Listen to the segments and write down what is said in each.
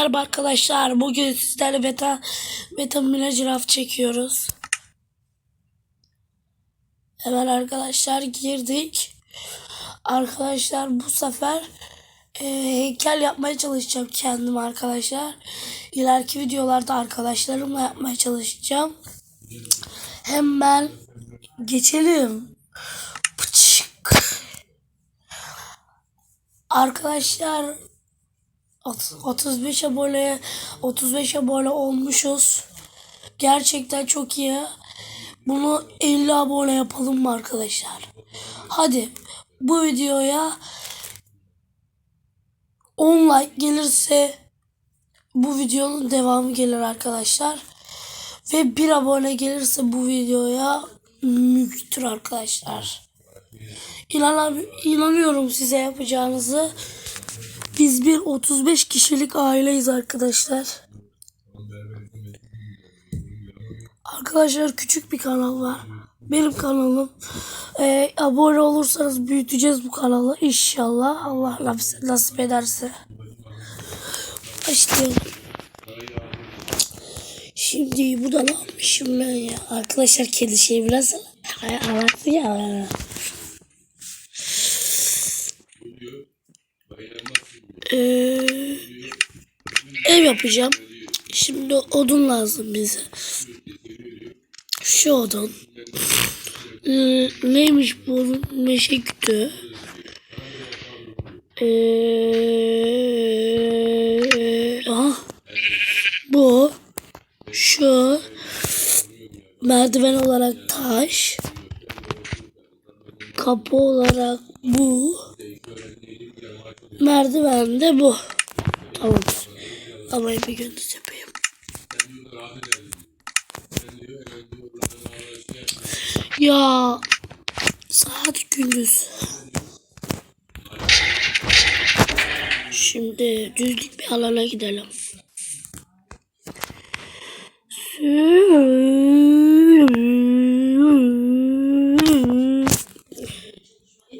merhaba arkadaşlar. Bugün sizlerle beta beta Minecraft çekiyoruz. Hemen arkadaşlar girdik. Arkadaşlar bu sefer e, heykel yapmaya çalışacağım kendim arkadaşlar. İleriki videolarda arkadaşlarımla yapmaya çalışacağım. Hemen geçelim. Pıçık. Arkadaşlar 35 abone 35 abone olmuşuz. Gerçekten çok iyi. Bunu 50 abone yapalım mı arkadaşlar? Hadi bu videoya 10 like gelirse bu videonun devamı gelir arkadaşlar. Ve 1 abone gelirse bu videoya mülktür arkadaşlar. İnan inanıyorum size yapacağınızı. Biz bir 35 kişilik aileyiz arkadaşlar. Arkadaşlar küçük bir kanal var. Benim kanalım. Ee, abone olursanız büyüteceğiz bu kanalı. İnşallah Allah nasip, ederse. Başlayalım. Şimdi buradan almışım ben ya. Arkadaşlar kedi şey biraz anlattı ya. Ee, ev yapacağım. Şimdi odun lazım bize. Şu odun. Ee, neymiş bu odun? Meşe kütüğü. Ee, aha. Bu. Şu. Merdiven olarak taş. Kapı olarak bu. Merdiven de bu. Tamam. Ama bir gündüz yapayım. Ya saat gündüz. Şimdi düzlük bir alana gidelim.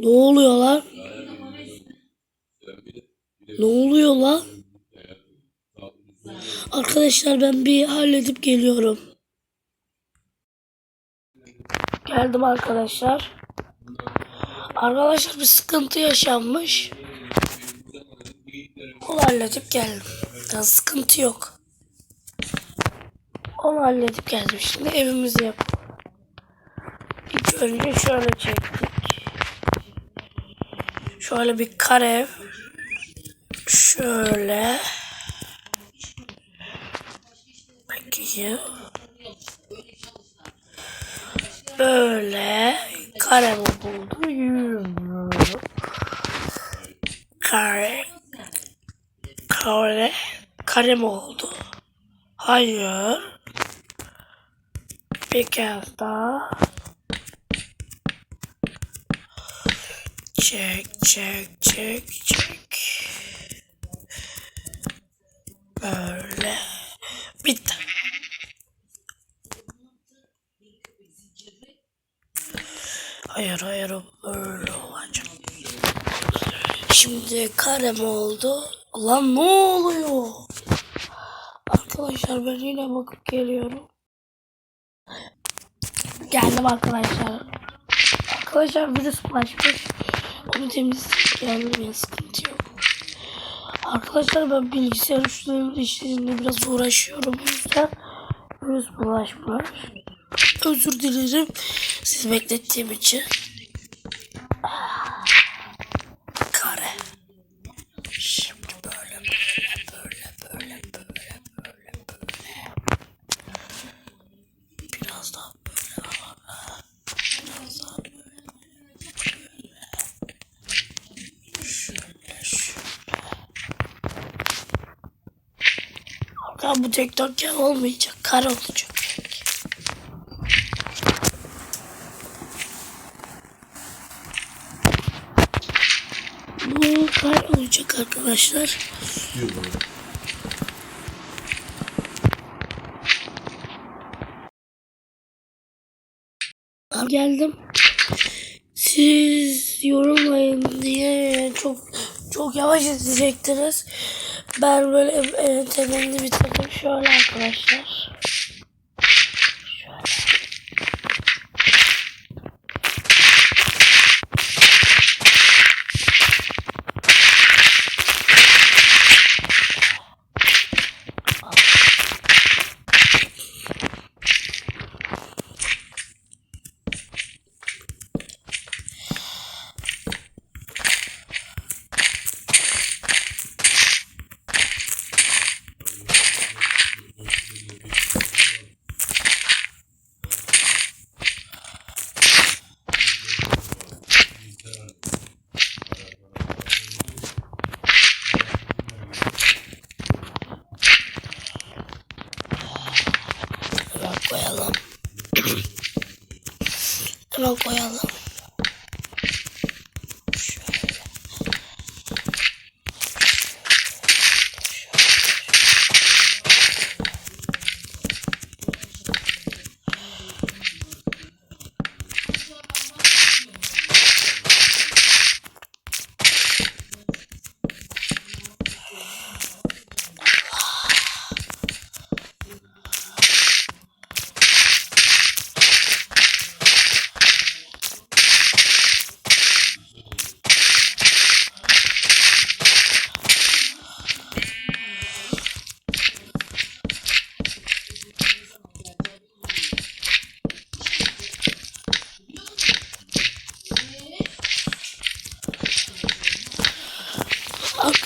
Ne oluyor lan? Ne oluyor lan? Arkadaşlar ben bir halledip geliyorum. Geldim arkadaşlar. Arkadaşlar bir sıkıntı yaşanmış. Onu halledip geldim. Ya sıkıntı yok. Onu halledip geldim. Şimdi evimizi yapalım. İlk önce şöyle çektik. Şöyle bir kare ev. Şöyle. Peki. Böyle kare mi buldu? Yumruk. Kare. Kare. Kare mi oldu? Hayır. Bir kez daha. Çek, çek, çek, çek. Böyle. Bitti. Hayır hayır böyle olacak. Şimdi karem oldu. Lan ne oluyor? Arkadaşlar ben yine bakıp geliyorum. Geldim arkadaşlar. Arkadaşlar virüs bulaşmış. Onu ya sıkıntı yok. Arkadaşlar ben bilgisayar işlerinde işlerinde biraz uğraşıyorum. O yüzden virüs bulaşmış. Özür dilerim siz beklettiğim için. Kare. Şimdi böyle böyle böyle böyle böyle böyle böyle. Biraz daha böyle Biraz daha böyle. Şöyle şöyle. Hakan bu TikTok ya olmayacak. Kare olacak. Bu kare olacak arkadaşlar. Geldim. Siz yorumlayın diye çok çok yavaş izleyecektiniz. Ben böyle e, temelini bitirdim. Şöyle arkadaşlar. Hemen koyalım. Şöyle.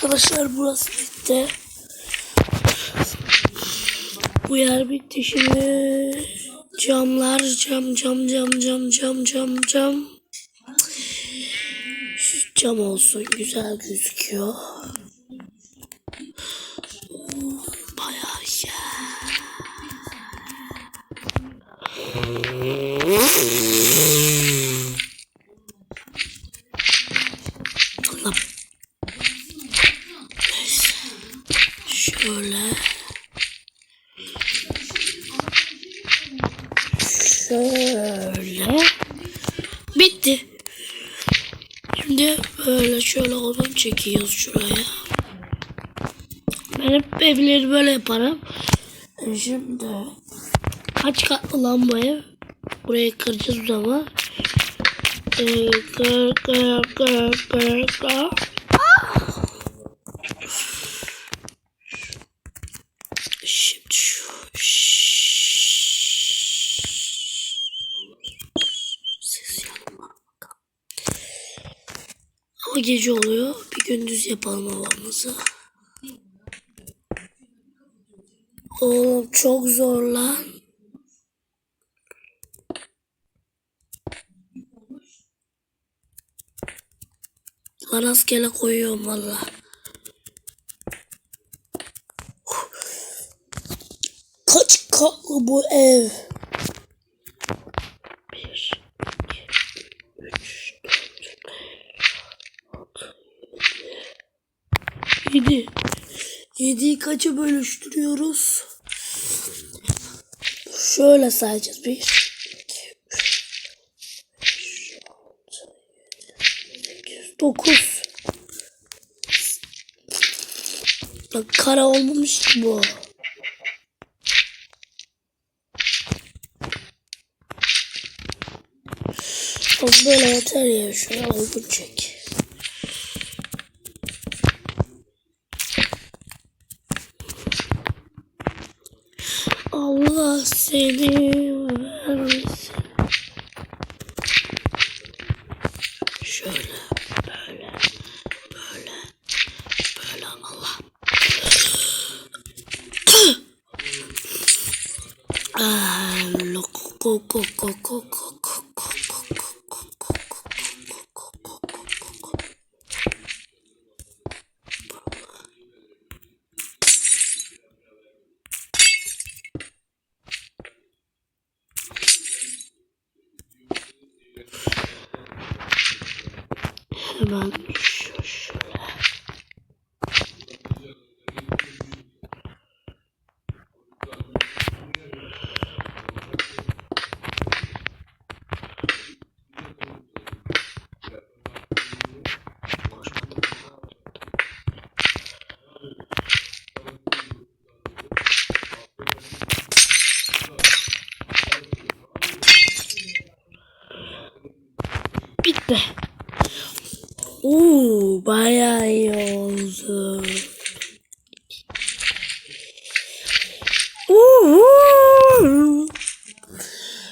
Arkadaşlar burası bitti. Bu yer bitti şimdi. Camlar cam cam cam cam cam cam cam. Şu cam olsun güzel gözüküyor. Bayağı iyi. Allah Şöyle. Şöyle. Bitti. Şimdi böyle şöyle odun çekiyoruz şuraya. Ben hep evleri böyle yaparım. E Şimdi kaç katlı ev? Burayı kıracağız ama. Ee, kır kır kır kır kır. Şimdi şu ses yanıma bakalım. Ama gece oluyor. Bir gündüz yapalım havamızı. Oğlum çok zor lan. Lan rastgele koyuyorum valla. Kaç katlı bu ev? 7'yi kaça bölüştürüyoruz? Şöyle sayacağız. 1, 2, 9. Bak kara olmamış ki bu. Böyle yeter ya. Şöyle uygun çek. Allah seni Hemen şöyle. Bitti. Oo, bayağı iyi oldu.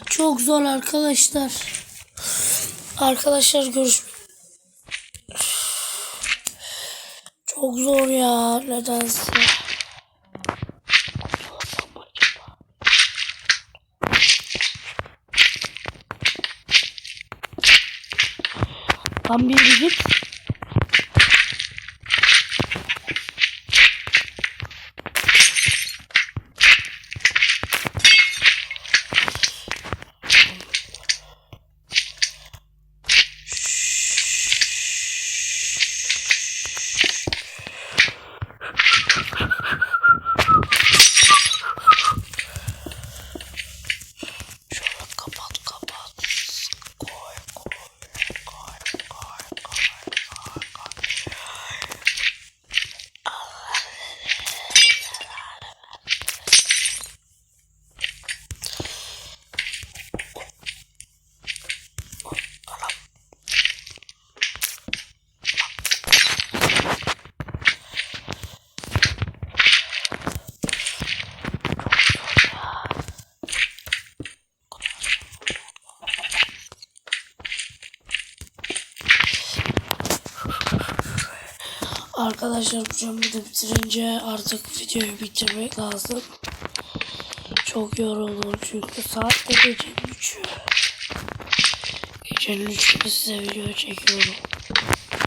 Çok zor arkadaşlar. Arkadaşlar görüş. Çok zor ya nedense. Tam bir git. Arkadaşlar bu camı da bitirince artık videoyu bitirmek lazım. Çok yoruldum çünkü saat de gecenin üçü. Gecenin üçünde size video çekiyorum.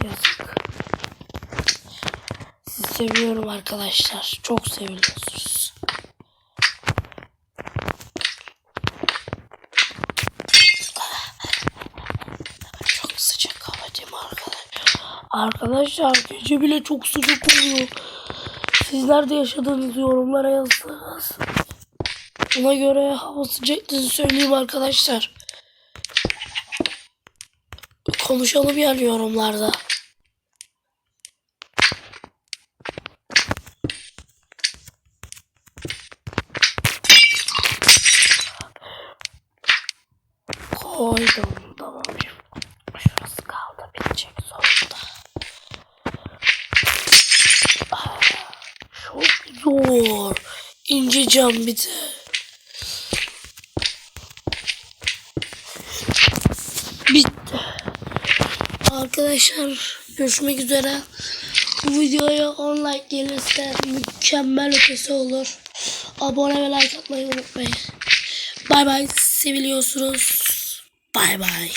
Yazık. Sizi seviyorum arkadaşlar. Çok seviyorsunuz. Çok sıcak hava değil mi arkadaşlar? Gece bile çok sıcak oluyor. Sizler de yaşadığınız yorumlara yazınız. Ona göre hava sıcaklığını söyleyeyim arkadaşlar. Konuşalım yani yorumlarda. Koydum tamam. Şurası kaldı bitecek sonunda. Ah, Çok zor. Cam bir de. Bitti. Arkadaşlar görüşmek üzere. Bu videoya 10 like gelirse mükemmel ötesi olur. Abone ve like atmayı unutmayın. Bay bay. Seviliyorsunuz. Bay bay.